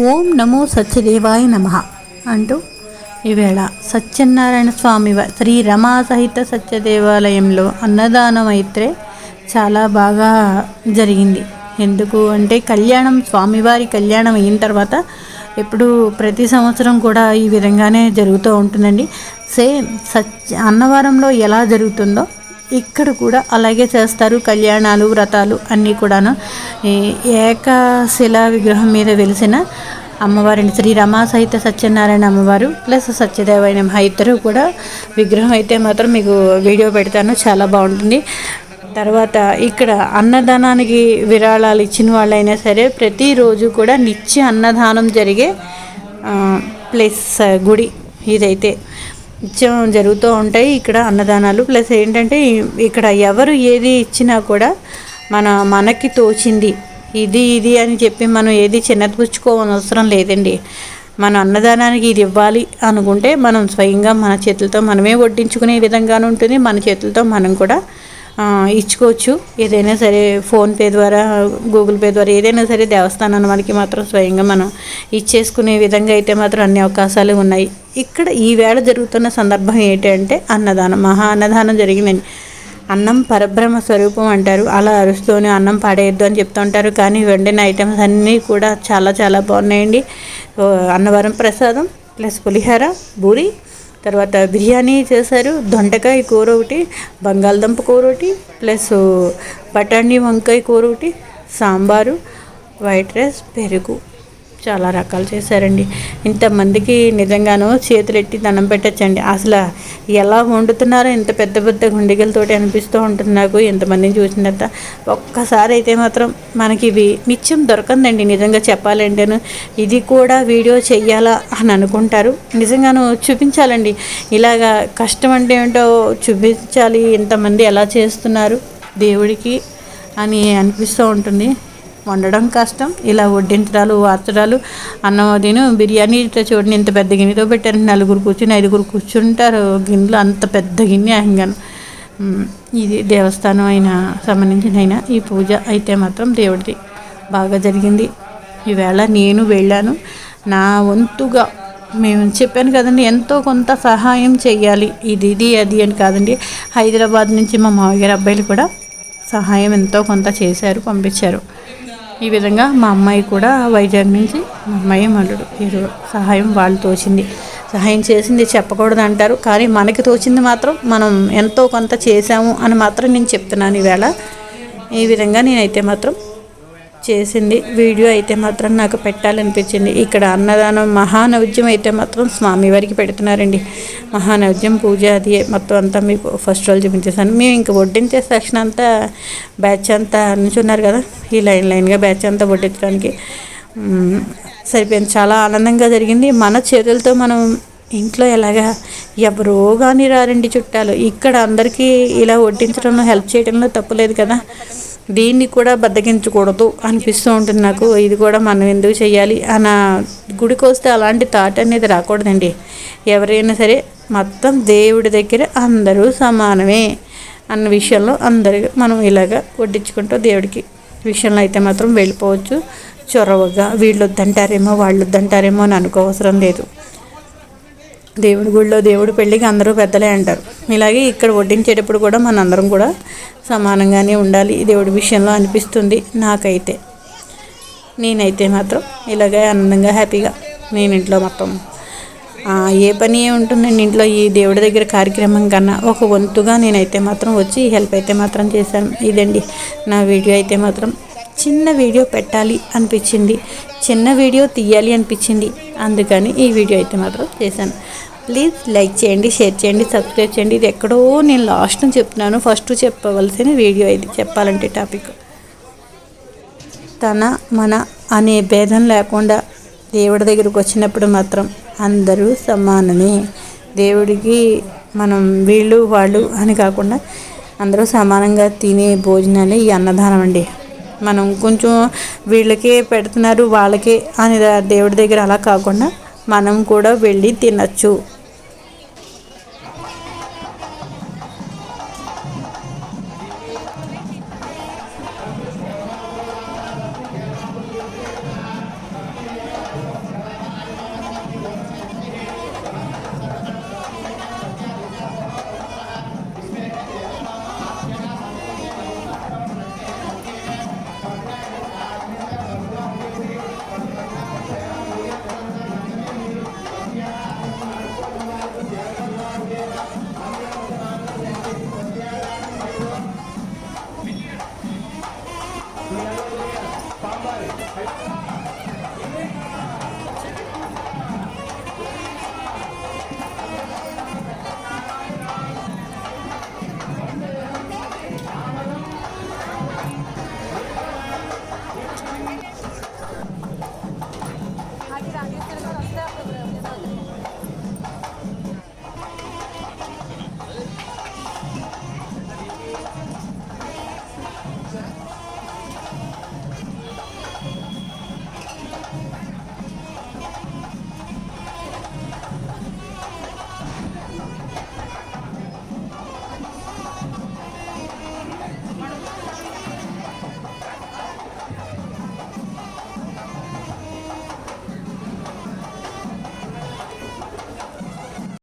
ఓం నమో సత్యదేవాయ నమ అంటూ ఈవేళ సత్యనారాయణ స్వామి శ్రీ రమా సహిత సత్యదేవాలయంలో అన్నదానం అయితే చాలా బాగా జరిగింది. ఎందుకు అంటే కళ్యాణం స్వామివారి కళ్యాణం అయిన తర్వాత ఎప్పుడు ప్రతి సంవత్సరం కూడా ఈ విధంగానే జరుగుతూ ఉంటుందండి. సేమ్ సత్య అన్నవరంలో ఎలా జరుగుతుందో ఇక్కడ కూడా అలాగే చేస్తారు. కళ్యాణాలు వ్రతాలు అన్నీ కూడాను. ఏకశిలా విగ్రహం మీద వెలిసిన అమ్మవారిని శ్రీ రమా సహిత సత్యనారాయణ అమ్మవారు ప్లస్ సత్యదేవాయ నమః ఇద్దరు కూడా విగ్రహం అయితే మాత్రం మీకు వీడియో పెడతాను. చాలా బాగుంటుంది. తర్వాత ఇక్కడ అన్నదానానికి విరాళాలు ఇచ్చిన వాళ్ళైనా సరే ప్రతిరోజు కూడా నిత్య అన్నదానం జరిగే ప్లేస్ గుడి ఇదైతే. నిత్యం జరుగుతూ ఉంటాయి ఇక్కడ అన్నదానాలు. ప్లస్ ఏంటంటే ఇక్కడ ఎవరు ఏది ఇచ్చినా కూడా మన మనకి తోచింది. ఇది ఇది అని చెప్పి మనం ఏది చిన్నపుచ్చుకోవని అవసరం లేదండి. మన అన్నదానానికి ఇది ఇవ్వాలి అనుకుంటే మనం స్వయంగా మన చేతులతో మనమే వడ్డించుకునే విధంగానే ఉంటుంది. మన చేతులతో మనం కూడా ఇచ్చుకోవచ్చు. ఏదైనా సరే ఫోన్పే ద్వారా గూగుల్ పే ద్వారా ఏదైనా సరే దేవస్థానాన్ని మనకి మాత్రం స్వయంగా మనం ఇచ్చేసుకునే విధంగా అయితే మాత్రం అన్ని అవకాశాలు ఉన్నాయి. ఇక్కడ ఈ వేళ జరుగుతున్న సందర్భం ఏంటంటే అన్నదానం మహా అన్నదానం జరిగిందండి. అన్నం పరబ్రహ్మ స్వరూపం అంటారు. అలా అరుస్తూనే అన్నం పడేయద్దు అని చెప్తూ ఉంటారు. కానీ వండిన ఐటమ్స్ అన్నీ కూడా చాలా చాలా బాగున్నాయండి. అన్నవరం ప్రసాదం ప్లస్ పులిహోర పూరి తర్వాత బిర్యానీ చేశారు దొండకాయ కూర ఒకటి బంగాళదుంప కూర ఒకటి ప్లస్ బఠానీ వంకాయ కూర ఒకటి సాంబారు వైట్ రైస్ పెరుగు. చాలా రకాలు చేశారండి. ఇంతమందికి నిజంగాను చేతులెట్టి దండం పెట్టచ్చండి. అసలు ఎలా వండుతున్నారో ఇంత పెద్ద పెద్ద గుండెగలతోటి అనిపిస్తూ ఉంటుంది నాకు ఎంతమందిని చూసినంత. ఒక్కసారి అయితే మాత్రం మనకి ఇవి నిత్యం దొరకందండి నిజంగా చెప్పాలంటేను. ఇది కూడా వీడియో చెయ్యాలా అని అనుకుంటారు. నిజంగాను చూపించాలండి. ఇలాగా కష్టం అంటే ఏంటో చూపించాలి. ఇంతమంది ఎలా చేస్తున్నారు? దేవుడికి అని అనిపిస్తూ ఉంటుంది. వండడం కష్టం. ఇలా వడ్డించడాలు వార్చడాలు అన్నం అదిను బిర్యానీ ఇట్లా చూడండి ఇంత పెద్ద గిన్నెతో పెట్టారు. నలుగురు కూర్చుని ఐదుగురు కూర్చుంటారు. గిన్నెలో అంత పెద్ద గిన్నె అహంగాను. ఇది దేవస్థానం అయినా సంబంధించిన అయినా ఈ పూజ అయితే మాత్రం దేవుడిది బాగా జరిగింది. ఈవేళ నేను వెళ్ళాను. నా వంతుగా మేము చెప్పాను కదండి ఎంతో కొంత సహాయం చేయాలి ఇది ఇది అది అని కాదండి. హైదరాబాద్ నుంచి మా మామయ్య గారి అబ్బాయిలు కూడా సహాయం ఎంతో కొంత చేశారు పంపించారు. ఈ విధంగా మా అమ్మాయి కూడా వైజాగ్ నుంచి మా అమ్మాయి మల్లుడు. ఈ సహాయం వాళ్ళు తోచింది. సహాయం చేసింది చెప్పకూడదు అంటారు కానీ మనకి తోచింది మాత్రం మనం ఎంతో కొంత చేశాము అని మాత్రం నేను చెప్తున్నాను ఈవేళ. ఈ విధంగా నేనైతే మాత్రం చేసింది. వీడియో అయితే మాత్రం నాకు పెట్టాలనిపించింది. ఇక్కడ అన్నదానం మహానైవేద్యం అయితే మాత్రం స్వామివారికి పెడుతున్నారండి. మహానవద్యం పూజ అది మొత్తం అంతా మీకు ఫస్ట్ రోజు చూపించేసాను మేము ఇంకా వడ్డించే సెక్షన్ అంతా బ్యాచ్ అంతా నుంచున్నారు కదా ఈ లైన్ లైన్గా బ్యాచ్ అంతా వడ్డించడానికి. సరిపోయింది. చాలా ఆనందంగా జరిగింది. మన చేతులతో మనం ఇంట్లో ఎలాగా ఎవరో కానీ రారండి చుట్టాలు. ఇక్కడ అందరికీ ఇలా వడ్డించడంలో హెల్ప్ చేయడంలో తప్పులేదు కదా. దీన్ని కూడా బద్దగించకూడదు అనిపిస్తూ ఉంటుంది నాకు. ఇది కూడా మనం ఎందుకు చేయాలి అన్న గుడికి వస్తే అలాంటి థాట్ అనేది రాకూడదండి. ఎవరైనా సరే మొత్తం దేవుడి దగ్గర అందరూ సమానమే అన్న విషయంలో అందరు మనం ఇలాగ వడ్డించుకుంటూ దేవుడికి విషయంలో అయితే మాత్రం వెళ్ళిపోవచ్చు. చొరవగా వీళ్ళు వద్దంటారేమో వాళ్ళు వద్దంటారేమో అని అనుకోవసరం లేదు. దేవుడి గుడిలో దేవుడి పెళ్ళికి అందరూ పెద్దలే అంటారు. ఇలాగే ఇక్కడ వడ్డించేటప్పుడు కూడా మనందరం కూడా సమానంగానే ఉండాలి. దేవుడి విషయంలో అనిపిస్తుంది నాకైతే. నేనైతే మాత్రం ఇలాగే ఆనందంగా హ్యాపీగా నేను ఇంట్లో మొత్తం ఏ పని ఏ ఉంటుందండి ఇంట్లో ఈ దేవుడి దగ్గర కార్యక్రమం కన్నా ఒక వంతుగా నేనైతే మాత్రం వచ్చి హెల్ప్ అయితే మాత్రం చేశాను. ఇదండి నా వీడియో అయితే మాత్రం. చిన్న వీడియో పెట్టాలి అనిపించింది. చిన్న వీడియో తీయాలి అనిపించింది. అందుకని ఈ వీడియో అయితే మాత్రం చేశాను. ప్లీజ్ లైక్ చేయండి షేర్ చేయండి సబ్స్క్రైబ్ చేయండి. ఇది ఎక్కడో నేను లాస్ట్ చెప్తున్నాను ఫస్ట్ చెప్పవలసిన వీడియో ఇది. చెప్పాలంటే టాపిక్ తన మన అనే భేదం లేకుండా దేవుడి దగ్గరికి వచ్చినప్పుడు మాత్రం అందరూ సమానమే. దేవుడికి మనం వీళ్ళు వాళ్ళు అని కాకుండా అందరూ సమానంగా తినే భోజనాలే ఈ అన్నదానం అండి. మనం కొంచెం వీళ్ళకే పెడుతున్నారు వాళ్ళకే అని దేవుడి దగ్గర అలా కాకుండా మనం కూడా వెళ్ళి తినచ్చు. that.